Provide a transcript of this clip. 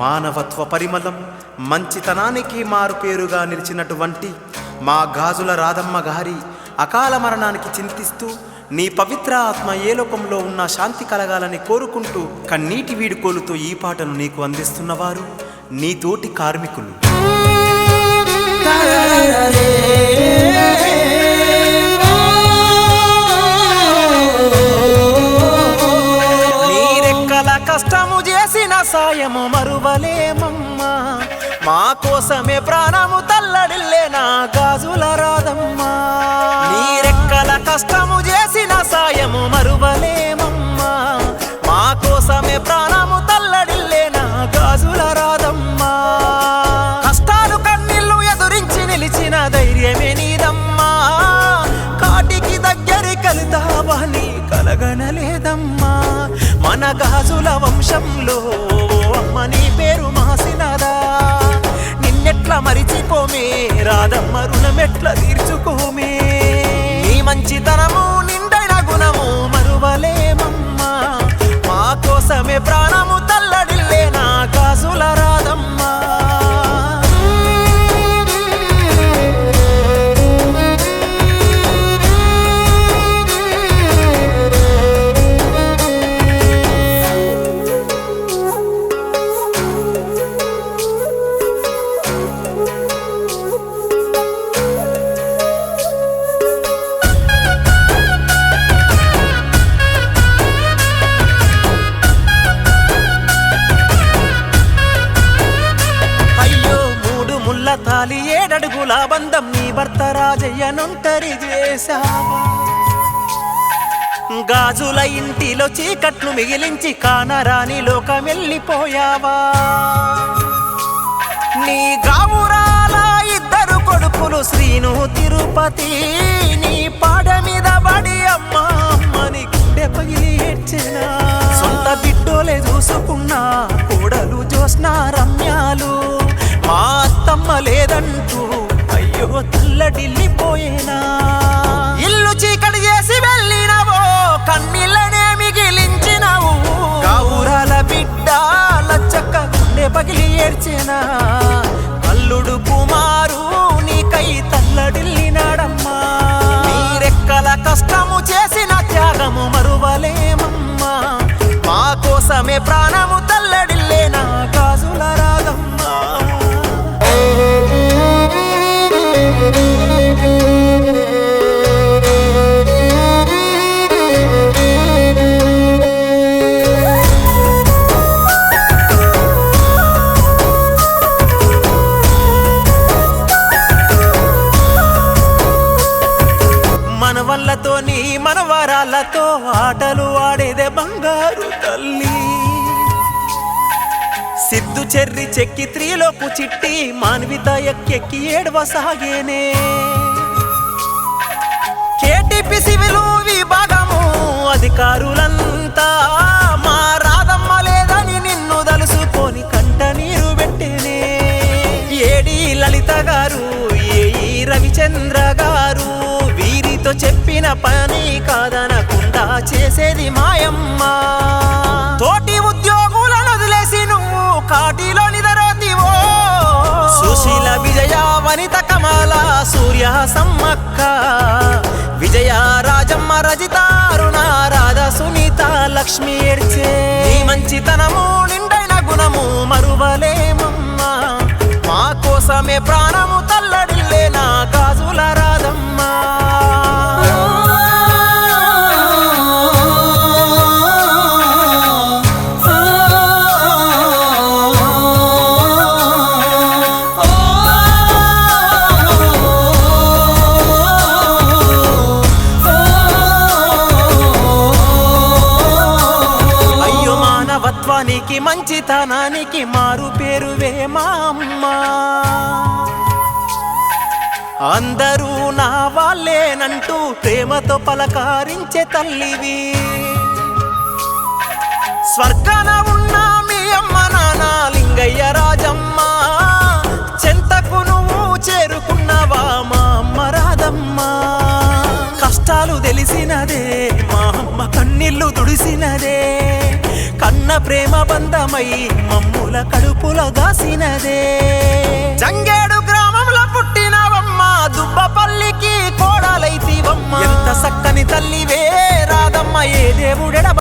మానవత్వ పరిమళం మంచితనానికి మారుపేరుగా నిలిచినటువంటి మా గాజుల రాధమ్మ గారి అకాల మరణానికి చింతిస్తూ నీ పవిత్ర ఆత్మ ఏ లోకంలో ఉన్న శాంతి కలగాలని కోరుకుంటూ కన్నీటి వీడుకోలుతో ఈ పాటను నీకు అందిస్తున్నవారు నీ తోటి కార్మికులు. కష్టము చేసి సాయము మరువలేమమ్మా. మా కోసమే ప్రాణము తల్లడిల్లే నా గాజుల రాదమ్మా నీరెక్కల కష్టము చేసిన సాయము మరువలేమమ్మా. మా కోసమే ప్రాణము తల్లడిల్లే నా గాజుల రాదమ్మా కష్టాలు కన్నీళ్ళు ఎదురించి నిలిచిన ధైర్యమే నీదమ్మా. కాటికి దగ్గరి కలుతావని కలగనలేదమ్మా. గాజుల వంశంలో అమ్మ నీ పేరు మాసినదా నిన్నెట్లా మరిచిపోమే? రాదమ్మ రుణమెట్లా తీర్చుకోమే? మూడు తాలి ఏడడుగుల బంధం నీ భర్త రాజయ్యనుంటరి చేశావా? గాజుల ఇంటిలో చీకట్లు మిగిలించి కానరాని లోకమెళ్ళిపోయావా నీ గావురాల ఇద్దరు కొడుకులు శ్రీను తిరుపతి నీ పాడ మీద బడి అమ్మని గుండె పగిలి సొంత బిడ్డోలే చూసుకున్నా కోడలు జోస్న రమ్యా అత్తమ్మ లేదంటూ అయ్యో తల్లడిల్లిపోయేనా? ఇల్లు చీకటి చేసి వెళ్ళినవో కన్నీళ్ళనే మిగిలించినవు. గావురాల బిడ్డ లచ్చక్క గుండె పగిలి ఏడ్చేనా? అల్లుడు కుమారు నీకై తల్లడిల్లినాడమ్మా. నీరెక్కల కష్టము చేసిన త్యాగము మరువలేమమ్మా. మా కోసమే ప్రాణము తల్లడిల్లే తో ఆటలు ఆడేదే బంగారు తల్లి. సిద్ధు చెర్రి చెక్కి త్రీలోపు చిట్టి మాన్విత ఎక్కెక్కి ఏడవ సాగేనే. కేటీపీ సివిలు విభాగము అధికారులంతా మా రాధమ్మ లేదని నిన్ను దలుసుకొని కంట నీరు పెట్టేనే. ఏడి లలిత గారు ఏ రవిచంద్ర నీతో చెప్పిన పని కాదనకుండా చేసేది మాయమ్మ. తోటి ఉద్యోగులను వదిలేసి నువ్వు కాటిలో నిదరోతివో సుశీల విజయ వనిత కమల సూర్య సమ్మక్క. విజయ రాజమ్మ రజిత అరుణ రాధ సునీత లక్ష్మి ఎర్చే. మంచితనము నిండైన గుణము మరువలేమమ్మా. మా కోసమే ప్రాణము తల్లడిల్లే నా గాజుల మంచితనానికి మారు పేరువే మా అమ్మ. అందరూ నా వాళ్ళేనంటూ ప్రేమతో పలకారించే తల్లివి. స్వర్గాన ఉన్న మీ అమ్మ నాన్న లింగయ్య రాజమ్మ. చెంతకు నువ్వు చేరుకున్నావా మా అమ్మ రాదమ్మా కష్టాలు తెలిసినదే మా అమ్మ కన్నీళ్ళు తుడిసినదే. కన్న ప్రేమ బంధమై మమ్ముల కడుపుల గాసినదే జంగేడు గ్రామంలో పుట్టినవమ్మ దుబ్బపల్లికి కోడలైతివమ్మ. ఎంత సక్కని తల్లివే రాదమ్మ ఏ దేవుడెడ